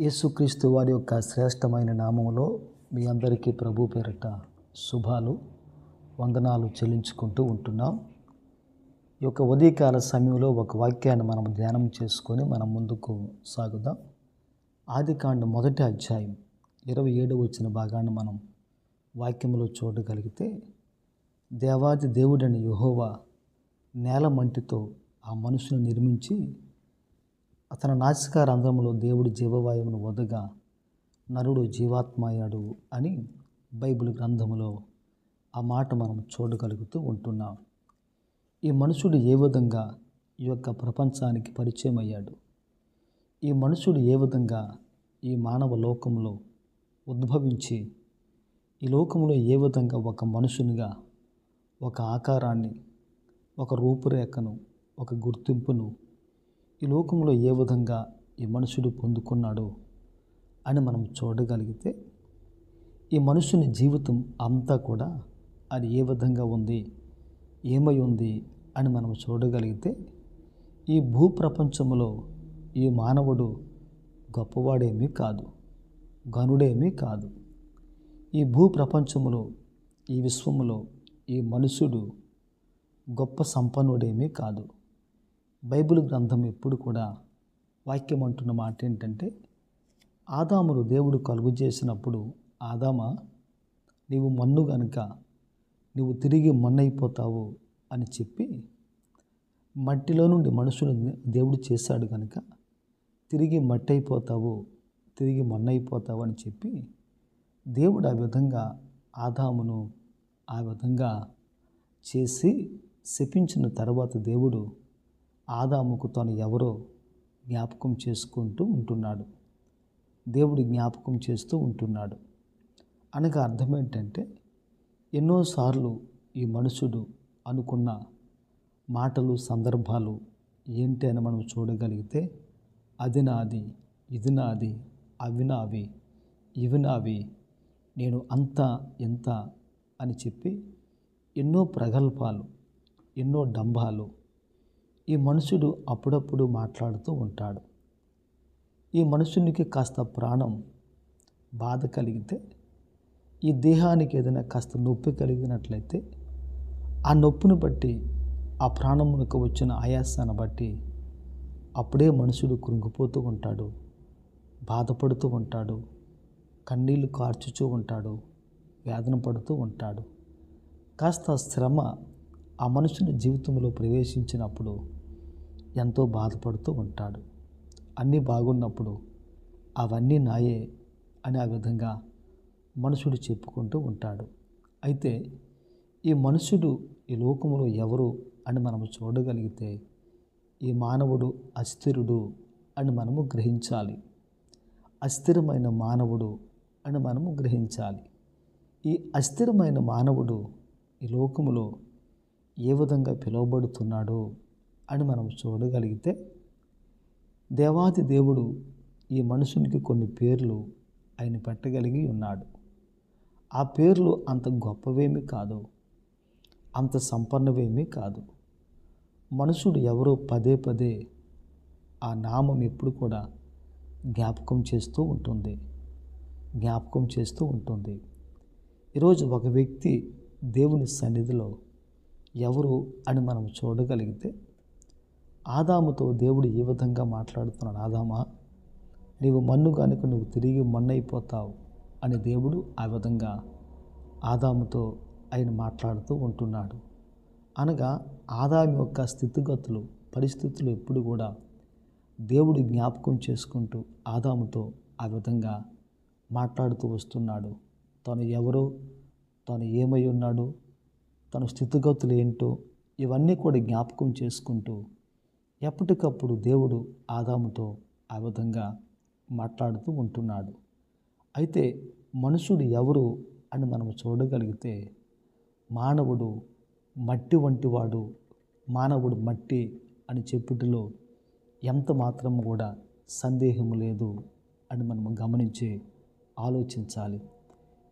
యేసుక్రీస్తు వారి యొక్క శ్రేష్టమైన నామంలో మీ అందరికీ ప్రభు పేరట శుభాలు వందనాలు చెల్లించుకుంటూ ఉంటున్నాం. ఈ యొక్క ఉదయకాల సమయంలో ఒక వాక్యాన్ని మనం ధ్యానం చేసుకొని మనం ముందుకు సాగుదాం. ఆదికాండ మొదటి అధ్యాయం ఇరవై ఏడు వచ్చిన భాగాన్ని మనం వాక్యంలో చూడగలిగితే దేవాది దేవుడని యుహోవా నేల మంటితో ఆ మనుషుని నిర్మించి అతని నాసికారంధ్రములో దేవుడు జీవవాయువును వదగా నరుడు జీవాత్మయ్యాడు అని బైబిల్ గ్రంథములో ఆ మాట మనం చూడగలుగుతూ ఉంటున్నాం. ఈ మనుషుడు ఏ విధంగా ఈ యొక్క ప్రపంచానికి పరిచయం అయ్యాడు? ఈ మనుషుడు ఏ విధంగా ఈ మానవ లోకంలో ఉద్భవించి ఈ లోకంలో ఏ విధంగా ఒక మనుషునిగా ఒక ఆకారాన్ని ఒక రూపురేఖను ఒక గుర్తింపును ఈ లోకంలో ఏ విధంగా ఈ మనుషుడు పొందుకున్నాడో అని మనం చూడగలిగితే ఈ మనుషుని జీవితం అంతా కూడా అది ఏ విధంగా ఉంది ఏమై ఉంది అని మనం చూడగలిగితే ఈ భూప్రపంచంలో ఈ మానవుడు గొప్పవాడేమీ కాదు గనుడేమీ కాదు. ఈ భూప్రపంచంలో ఈ విశ్వములో ఈ మనుషుడు గొప్ప సంపన్నుడేమీ కాదు. బైబిల్ గ్రంథం ఎప్పుడు కూడా వాక్యం అంటున్న మాట ఏంటంటే ఆదామును దేవుడు కలుగు చేసినప్పుడు ఆదామ నీవు మన్ను గనుక నువ్వు తిరిగి మన్నైపోతావు అని చెప్పి మట్టిలో నుండి మనుషులు దేవుడు చేశాడు కనుక తిరిగి మట్టి అయిపోతావు తిరిగి మన్నైపోతావు అని చెప్పి దేవుడు ఆ విధంగా ఆదామును ఆ విధంగా చేసి శపించిన తర్వాత దేవుడు ఆదాముకు తను ఎవరో జ్ఞాపకం చేసుకుంటూ ఉంటున్నాడు. దేవుడు జ్ఞాపకం చేస్తూ ఉంటున్నాడు. అనగా అర్థం ఏంటంటే ఎన్నోసార్లు ఈ మనుషుడు అనుకున్న మాటలు సందర్భాలు ఏంటి అని మనం చూడగలిగితే అది నాది ఇది నాది అవి నావి ఇవి నావి నేను అంత ఎంత అని చెప్పి ఎన్నో ప్రగల్భాలు ఎన్నో డంబాలు ఈ మనుషుడు అప్పుడప్పుడు మాట్లాడుతూ ఉంటాడు. ఈ మనుషునికి కాస్త ప్రాణం బాధ కలిగితే ఈ దేహానికి ఏదైనా కాస్త నొప్పి కలిగినట్లయితే ఆ నొప్పిని బట్టి ఆ ప్రాణమునకు వచ్చిన ఆయాసాన్ని బట్టి అప్పుడే మనుషుడు కృంగిపోతూ ఉంటాడు బాధపడుతూ ఉంటాడు కన్నీళ్ళు కార్చుచూ ఉంటాడు వేదన పడుతూ ఉంటాడు. కాస్త శ్రమ ఆ మనుషుని జీవితంలో ప్రవేశించినప్పుడు ఎంతో బాధపడుతూ ఉంటాడు. అన్నీ బాగున్నప్పుడు అవన్నీ నాయే అని ఆ విధంగా మనుషుడు చెప్పుకుంటూ ఉంటాడు. అయితే ఈ మనుషుడు ఈ లోకములో ఎవరు అని మనము చూడగలిగితే ఈ మానవుడు అస్థిరుడు అని మనము గ్రహించాలి. అస్థిరమైన మానవుడు అని మనము గ్రహించాలి. ఈ అస్థిరమైన మానవుడు ఈ లోకములో ఏ విధంగా పిలువబడుతున్నాడో అని మనం చూడగలిగితే దేవాది దేవుడు ఈ మనుషునికి కొన్ని పేర్లు ఆయన పెట్టగలిగి ఉన్నాడు. ఆ పేర్లు అంత గొప్పవేమీ కాదు. అంత సంపన్నవేమీ కాదు. మనుషుడు ఎవరో పదే పదే ఆ నామం ఎప్పుడు కూడా జ్ఞాపకం చేస్తూ ఉంటుంది. జ్ఞాపకం చేస్తూ ఉంటుంది. ఈరోజు ఒక వ్యక్తి దేవుని సన్నిధిలో ఎవరు అని మనం చూడగలిగితే ఆదాముతో దేవుడు ఏ విధంగా మాట్లాడుతున్నాడు? ఆదామా నీవు మన్ను కనుక నువ్వు తిరిగి మన్నైపోతావు అని దేవుడు ఆ విధంగా ఆదాముతో ఆయన మాట్లాడుతూ ఉంటున్నాడు. అనగా ఆదాము యొక్క స్థితిగతులు పరిస్థితులు ఎప్పుడు కూడా దేవుడు జ్ఞాపకం చేసుకుంటూ ఆదాముతో ఆ విధంగా మాట్లాడుతూ వస్తున్నాడు. తను ఎవరో? తను ఏమై ఉన్నాడు? తన స్థితిగతులు ఏంటో? ఇవన్నీ కూడా జ్ఞాపకం చేసుకుంటూ ఎప్పటికప్పుడు దేవుడు ఆదాముతో ఆ విధంగా మాట్లాడుతూ ఉంటున్నాడు. అయితే మనుషుడు ఎవరు అని మనం చూడగలిగితే మానవుడు మట్టి వంటివాడు మానవుడు మట్టి అని చెప్పుటిలో ఎంత మాత్రం కూడా సందేహం లేదు అని మనం గమనించి ఆలోచించాలి.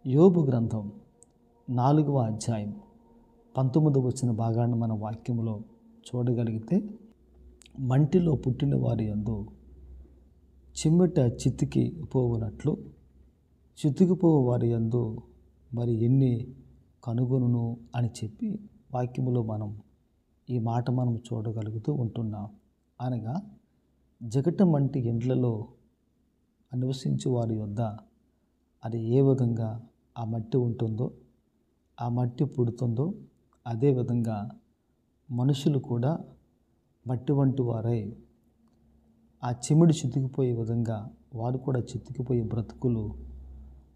యోబు గ్రంథం నాలుగవ అధ్యాయం పంతొమ్మిది వచ్చిన భాగాన్ని మన వాక్యంలో చూడగలిగితే మంటిలో పుట్టిన వారి యందు చిమ్మెట చితికి పోవునట్లు చితికిపోవు వారి అందు మరి ఎన్ని కనుగొనును అని చెప్పి వాక్యములో మనం ఈ మాట మనం చూడగలుగుతూ ఉంటున్నాం. అనగా జగటం వంటి ఇండ్లలో నివసించే వారి వద్ద అది ఏ విధంగా ఆ మట్టి ఉంటుందో ఆ మట్టి పుడుతుందో అదేవిధంగా మనుషులు కూడా మట్టి వంటి వారై ఆ చెమిడి చితికిపోయే విధంగా వారు కూడా చితికిపోయే బ్రతుకులు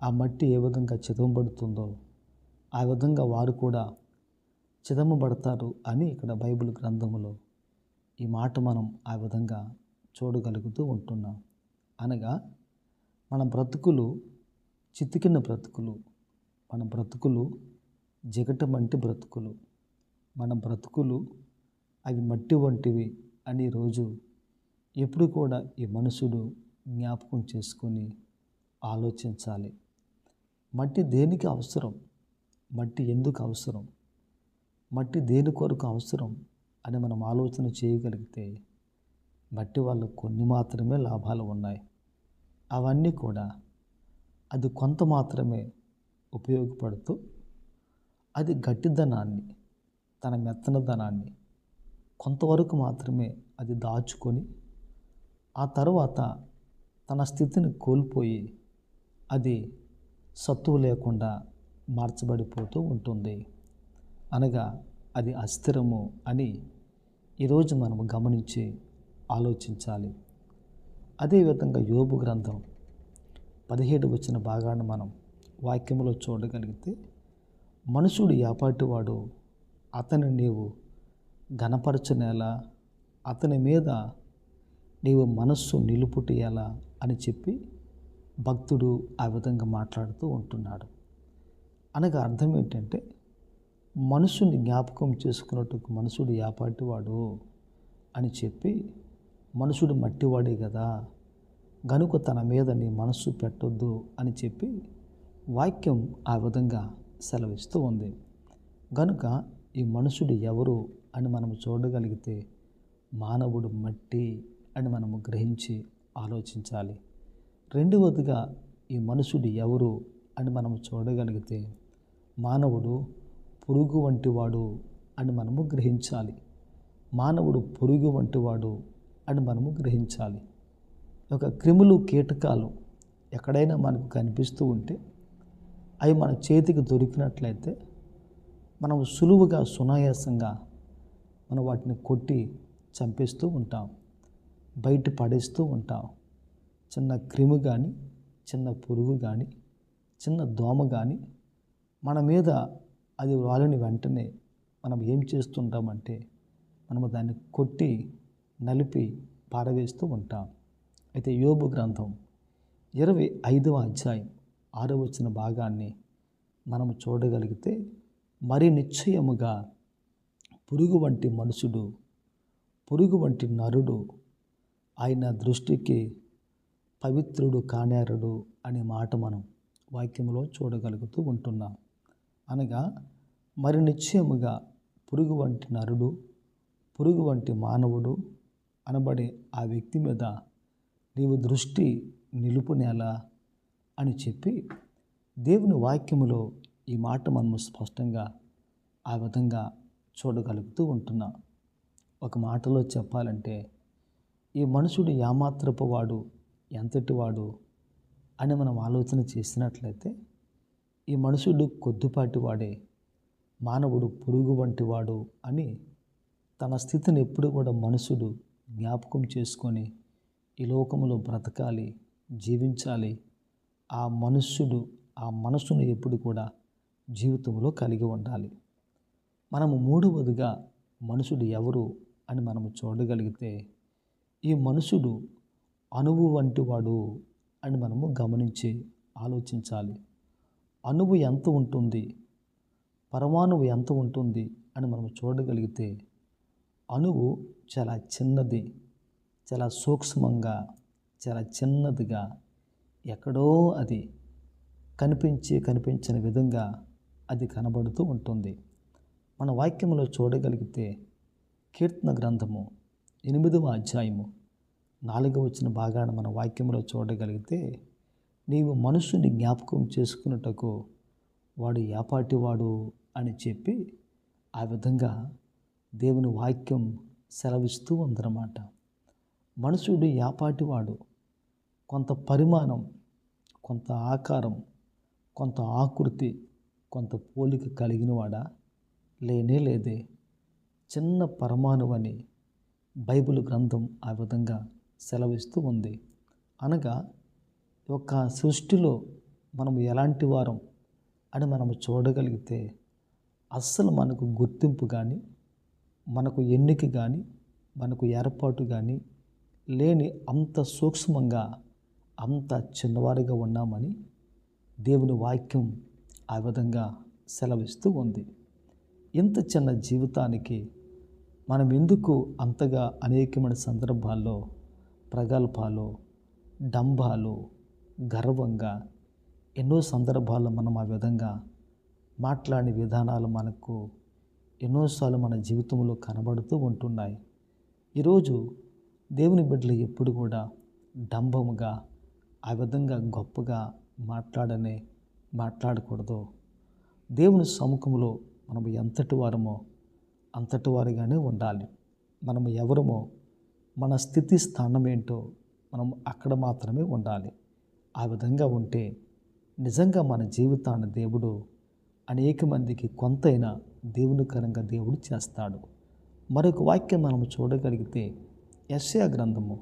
ఆ మట్టి ఏ విధంగా చితమబడుతుందో ఆ విధంగా వారు కూడా చిదమబడతారు అని ఇక్కడ బైబిల్ గ్రంథములో ఈ మాట మనం ఆ విధంగా చూడగలుగుతూ ఉంటున్నాం. అనగా మన బ్రతుకులు చితికిన బ్రతుకులు మన బ్రతుకులు జగటమంటి వంటి బ్రతుకులు మన బ్రతుకులు అవి మట్టి వంటివి అని రోజు ఎప్పుడు కూడా ఈ మనుషుడు జ్ఞాపకం చేసుకొని ఆలోచించాలి. మట్టి దేనికి అవసరం? మట్టి ఎందుకు అవసరం? మట్టి దేని కొరకు అవసరం అని మనం ఆలోచన చేయగలిగితే మట్టి వల్ల కొన్ని మాత్రమే లాభాలు ఉన్నాయి. అవన్నీ కూడా అది కొంత మాత్రమే ఉపయోగపడుతూ అది గట్టిదనాన్ని తన మెత్తనదనాన్ని కొంతవరకు మాత్రమే అది దాచుకొని ఆ తర్వాత తన స్థితిని కోల్పోయి అది సత్తువు లేకుండా మార్చబడిపోతూ ఉంటుంది. అనగా అది అస్థిరము అని ఈరోజు మనం గమనించి ఆలోచించాలి. అదేవిధంగా యోబు గ్రంథం పదిహేడు వచ్చిన భాగాన్ని మనం వాక్యంలో చూడగలిగితే మనుషుడు యాపాటివాడు అతని నీవు ఘనపరచనేలా అతని మీద నీవు మనస్సు నిలుపుటేలా అని చెప్పి భక్తుడు ఆ విధంగా మాట్లాడుతూ ఉంటున్నాడు. అనగా అర్థం ఏంటంటే మనుషుని జ్ఞాపకం చేసుకున్నట్టుకు మనుషుడు యాపాటివాడు అని చెప్పి మనుషుడు మట్టివాడే కదా గనుక తన మీద నీ మనస్సు పెట్టొద్దు అని చెప్పి వాక్యం ఆ విధంగా సెలవిస్తూ ఉంది. గనుక ఈ మనుషుడు ఎవరు అని మనం చూడగలిగితే మానవుడు మట్టి అని మనము గ్రహించి ఆలోచించాలి. రెండవదిగా ఈ మనుషుడు ఎవరు అని మనం చూడగలిగితే మానవుడు పురుగు వంటివాడు అని మనము గ్రహించాలి. మానవుడు పురుగు వంటివాడు అని మనము గ్రహించాలి. ఒక క్రిములు కీటకాలు ఎక్కడైనా మనకు కనిపిస్తూ ఉంటే అవి మన చేతికి దొరికినట్లయితే మనం సులువుగా సునాయాసంగా మనం వాటిని కొట్టి చంపేస్తూ ఉంటాం. బయట పడేస్తూ ఉంటాం. చిన్న క్రిమి కానీ చిన్న పురుగు కానీ చిన్న దోమ కానీ మన మీద అది వాలిన వెంటనే మనం ఏం చేస్తుంటామంటే మనము దాన్ని కొట్టి నలిపి పారవేస్తూ ఉంటాం. అయితే యోబు గ్రంథం ఇరవై ఐదవ అధ్యాయం ఆరో వచ్చిన భాగాన్ని మనము చూడగలిగితే మరి నిశ్చయముగా పురుగు వంటి మనుషుడు పురుగు వంటి నరుడు ఆయన దృష్టికి పవిత్రుడు కానేరుడు అనే మాట మనం వాక్యంలో చూడగలుగుతూ ఉంటున్నాం. అనగా మరి నిశ్చయముగా పురుగు వంటి నరుడు పురుగు వంటి మానవుడు అనబడే ఆ వ్యక్తి మీద నీవు దృష్టి నిలుపునేలా అని చెప్పి దేవుని వాక్యములో ఈ మాట మనము స్పష్టంగా ఆ విధంగా చూడగలుగుతూ ఉంటున్నా. ఒక మాటలో చెప్పాలంటే ఈ మనుషుడు యామాత్రపు వాడు ఎంతటి వాడు అని మనం ఆలోచన చేసినట్లయితే ఈ మనుషుడు కొద్దిపాటి వాడే మానవుడు పురుగు వంటి వాడు అని తన స్థితిని ఎప్పుడు కూడా మనుషుడు జ్ఞాపకం చేసుకొని ఈ లోకములో బ్రతకాలి జీవించాలి ఆ మనుష్యుడు ఆ మనసును ఎప్పుడు కూడా జీవితంలో కలిగి ఉండాలి. మనము మూడవదిగా మనుషుడు ఎవరు అని మనము చూడగలిగితే ఈ మనుషుడు అణువు వంటి వాడు అని మనము గమనించి ఆలోచించాలి. అణువు ఎంత ఉంటుంది? పరమాణువు ఎంత ఉంటుంది అని మనం చూడగలిగితే అణువు చాలా చిన్నది చాలా సూక్ష్మంగా చాలా చిన్నదిగా ఎక్కడో అది కనిపించి కనిపించిన విధంగా అది కనబడుతూ ఉంటుంది. మన వాక్యంలో చూడగలిగితే కీర్తన గ్రంథము ఎనిమిదవ అధ్యాయము నాలుగవ వచ్చిన భాగాన్ని మన వాక్యంలో చూడగలిగితే నీవు మనుషుని జ్ఞాపకం చేసుకున్నటకు వాడు ఏపాటివాడు అని చెప్పి ఆ విధంగా దేవుని వాక్యం సెలవిస్తూ ఉందన్నమాట. మనుషుడు యాపాటివాడు కొంత పరిమాణం కొంత ఆకారం కొంత ఆకృతి కొంత పోలిక కలిగినవాడా? లేనే లేదే. చిన్న పరమాణువని బైబిల్ గ్రంథం ఆ విధంగా సెలవిస్తూ ఉంది. అనగా ఒక సృష్టిలో మనం ఎలాంటి వారం అని మనం చూడగలిగితే అస్సలు మనకు గుర్తింపు కానీ మనకు ఎన్నిక కానీ మనకు ఏర్పాటు కానీ లేని అంత సూక్ష్మంగా అంత చిన్నవారిగా ఉన్నామని దేవుని వాక్యం ఆ విధంగా సెలవిస్తూ ఉంది. ఇంత చిన్న జీవితానికి మనం ఎందుకు అంతగా అనేకమైన సందర్భాల్లో ప్రగల్భాలు డంభాలు గర్వంగా ఎన్నో సందర్భాల్లో మనం ఆ విధంగా మాట్లాడే విధానాలు మనకు ఎన్నోసార్లు మన జీవితంలో కనబడుతూ ఉంటున్నాయి. ఈరోజు దేవుని బిడ్డలు ఎప్పుడు కూడా డంభముగా ఆ విధంగా గొప్పగా మాట్లాడనే మాట్లాడకూడదు. దేవుని సముఖంలో మనము ఎంతటి వారమో అంతటి వారిగానే ఉండాలి. మనము ఎవరమో మన స్థితి స్థానం ఏంటో మనం అక్కడ మాత్రమే ఉండాలి. ఆ విధంగా ఉంటే నిజంగా మన జీవితాన్ని దేవుడు అనేక మందికి కొంతైనా దేవునికరంగా దేవుడు చేస్తాడు. మరొక వాక్యం మనం చూడగలిగితే యశ్యా గ్రంథము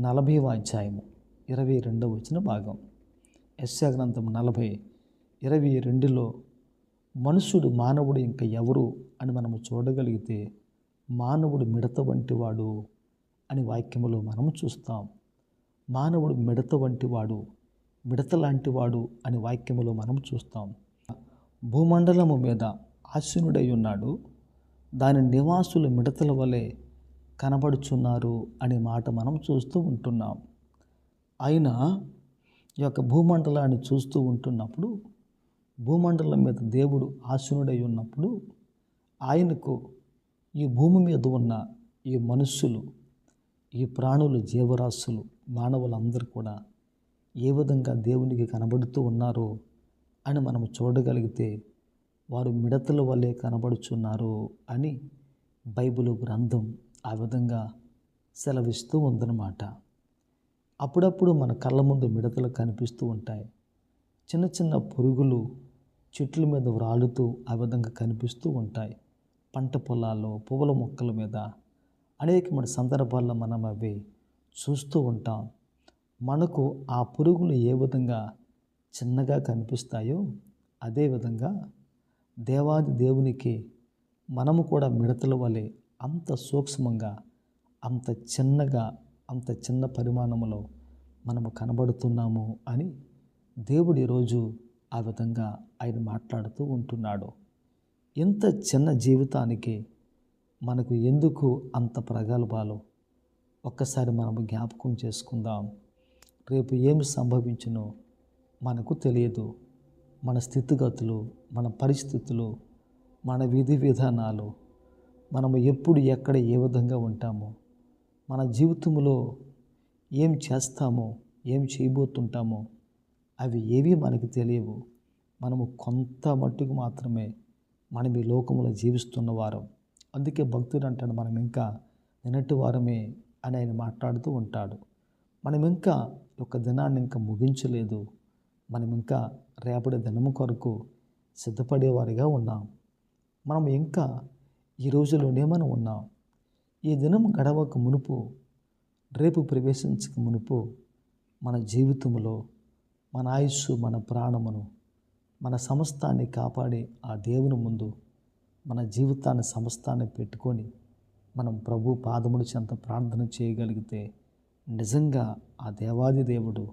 నలభై అధ్యాయము ఇరవై రెండవ వచ్చిన భాగం. యశ్యా గ్రంథం నలభై ఇరవై రెండులో మనుషుడు మానవుడు ఇంకా ఎవరు అని మనము చూడగలిగితే మానవుడు మిడత వంటి వాడు అని వాక్యములో మనము చూస్తాం. మానవుడు మిడత వంటి వాడు మిడత లాంటి వాడు అని వాక్యములో మనం చూస్తాం. భూమండలము మీద ఆశీనుడై ఉన్నాడు. దాని నివాసులు మిడతల వలె కనబడుచున్నారు అనే మాట మనం చూస్తూ ఉంటున్నాం. అయినా ఈ యొక్క భూమండలాన్ని చూస్తూ ఉంటున్నప్పుడు భూమండలం మీద దేవుడు ఆసునుడై ఉన్నప్పుడు ఆయనకు ఈ భూమి మీద ఉన్న ఈ మనుష్యులు ఈ ప్రాణులు జీవరాశులు మానవులందరూ కూడా ఏ విధంగా దేవునికి కనబడుతూ ఉన్నారో అని మనం చూడగలిగితే వారు మిడతల వల్లే కనబడుచున్నారు అని బైబిల్ గ్రంథం ఆ విధంగా సెలవిస్తూ ఉందన్నమాట. అప్పుడప్పుడు మన కళ్ళ ముందు మిడతలు కనిపిస్తూ ఉంటాయి. చిన్న చిన్న పురుగులు చెట్ల మీద వ్రాలుతూ ఆ విధంగా కనిపిస్తూ ఉంటాయి. పంట పొలాల్లో పువ్వుల మొక్కల మీద అనేకమైన సందర్భాల్లో మనం అవి చూస్తూ ఉంటాం. మనకు ఆ పురుగులు ఏ విధంగా చిన్నగా కనిపిస్తాయో అదేవిధంగా దేవాది దేవునికి మనము కూడా మిడతల వలె అంత సూక్ష్మంగా అంత చిన్నగా అంత చిన్న పరిమాణంలో మనము కనబడుతున్నాము అని దేవుడు ఈరోజు ఆ విధంగా ఆయన మాట్లాడుతూ ఉంటున్నాడు. ఇంత చిన్న జీవితానికి మనకు ఎందుకు అంత ప్రగల్భాలు? ఒక్కసారి మనము జ్ఞాపకం చేసుకుందాం. రేపు ఏమి సంభవించునో మనకు తెలియదు. మన స్థితిగతులు మన పరిస్థితులు మన విధి విధానాలు మనము ఎప్పుడు ఎక్కడ ఏ విధంగా ఉంటామో మన జీవితంలో ఏం చేస్తామో ఏం చేయబోతుంటామో అవి ఏవి మనకు తెలియవు. మనము కొంత మట్టుకు మాత్రమే మనం ఈ లోకంలో జీవిస్తున్న వారం. అందుకే భక్తుడు అంటాడు మనం ఇంకా నిన్నటి వారమే అని ఆయన మాట్లాడుతూ ఉంటాడు. మనం ఇంకా ఒక దినాన్ని ఇంకా ముగించలేదు. మనం ఇంకా రేపటి దినము కొరకు సిద్ధపడేవారిగా ఉన్నాం. మనం ఇంకా ఈ రోజులోనే మనం ఉన్నాం. ఈ దినం గడవక మునుపు రేపు ప్రవేశించక మునుపు మన జీవితంలో మన ఆయుస్సు మన ప్రాణమును మన సమస్తాన్ని కాపాడి ఆ దేవుని ముందు మన జీవితాన్ని సమస్తాన్ని పెట్టుకొని మనం ప్రభు పాదముల చెంత ప్రార్థన చేయగలిగితే నిజంగా ఆ దేవాది దేవుడు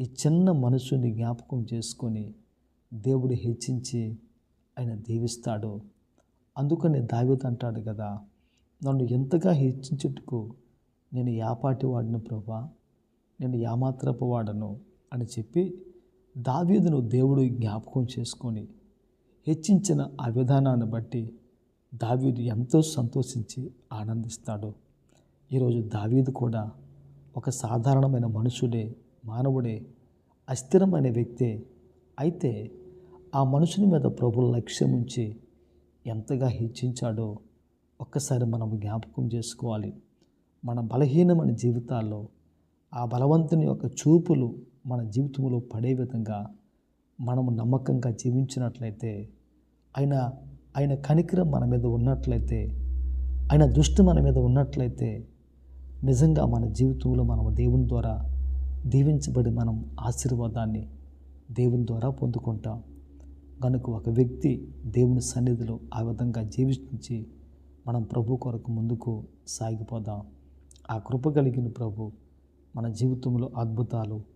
ఈ చిన్న మనసుని జ్ఞాపకం చేసుకొని దేవుడు హెచ్చించి ఆయన దీవిస్తాడు. అందుకని దావీదు అంటాడు కదా నన్ను ఎంతగా హెచ్చించుటకు నేను యాపాటి వాడిని ప్రభా నేను యామాత్రపు వాడను. అని చెప్పి దావీదును దేవుడు జ్ఞాపకం చేసుకొని హెచ్చించిన ఆ విధానాన్ని బట్టి దావీదు ఎంతో సంతోషించి ఆనందిస్తాడు. ఈరోజు దావీదు కూడా ఒక సాధారణమైన మనుషుడే మానవుడే అస్థిరమైన వ్యక్తే. అయితే ఆ మనుషుని మీద ప్రభుల లక్ష్యం ఉంచి ఎంతగా హెచ్చించాడో ఒక్కసారి మనం జ్ఞాపకం చేసుకోవాలి. మన బలహీనమైన జీవితాల్లో ఆ బలవంతుని యొక్క చూపులు మన జీవితంలో పడే విధంగా మనము నమ్మకంగా జీవించినట్లయితే ఆయన ఆయన కనికరం మన మీద ఉన్నట్లయితే ఆయన దృష్టి మన మీద ఉన్నట్లయితే నిజంగా మన జీవితంలో మనం దేవుని ద్వారా దీవించబడి మనం ఆశీర్వాదాన్ని దేవుని ద్వారా పొందుకుంటాం. కనుక ఒక వ్యక్తి దేవుని సన్నిధిలో ఆ విధంగా జీవించి మనం ప్రభు కొరకు ముందుకు సాగిపోదాం. ఆ కృప కలిగిన ప్రభు మన జీవితంలో అద్భుతాలు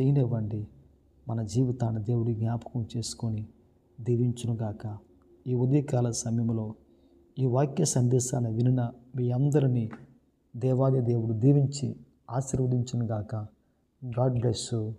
చేయనివ్వండి. మన జీవితాన్ని దేవుడి జ్ఞాపకం చేసుకొని దీవించునుగాక. ఈ ఉదయకాల సమయంలో ఈ వాక్య సందేశాన్ని వినిన మీ అందరినీ దేవాది దేవుడు దీవించి ఆశీర్వదించునుగాక. God bless